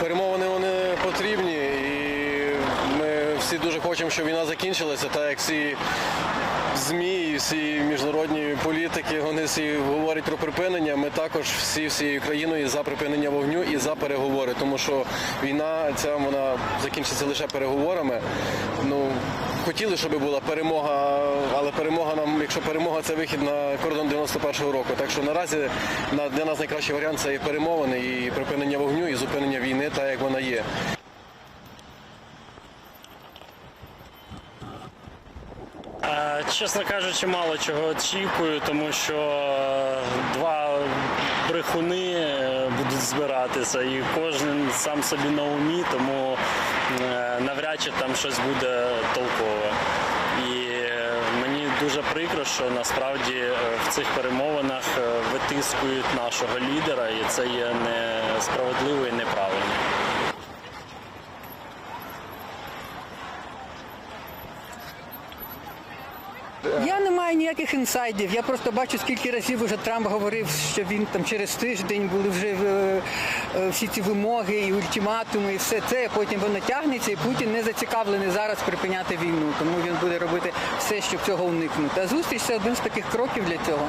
Перемовини вони потрібні, всі дуже хочемо, щоб війна закінчилася, так як всі ЗМІ і всі міжнародні політики, вони всі говорять про припинення. Ми також всі всією країною за припинення вогню і за переговори, тому що війна ця вона закінчиться лише переговорами. Ну хотіли, щоб була перемога, але перемога нам, якщо перемога, це вихід на кордон 91-го року. Так що наразі для нас найкращий варіант це і перемовини, і припинення вогню, і зупинення війни, так як вона є. Чесно кажучи, мало чого очікую, тому що е, два брехуни е, будуть збиратися, і кожен сам собі на умі, тому е, навряд чи там щось буде толкове. І мені дуже прикро, що насправді в цих перемовинах витискують нашого лідера, і це є несправедливо і неправильно. Я не маю ніяких інсайдів. Я просто бачу, скільки разів вже Трамп говорив, що він там через тиждень були вже е, е, всі ці вимоги і ультиматуми, і все це. Потім воно тягнеться, і Путін не зацікавлений зараз припиняти війну. Тому він буде робити все, щоб цього уникнути. А зустріч це один з таких кроків для цього.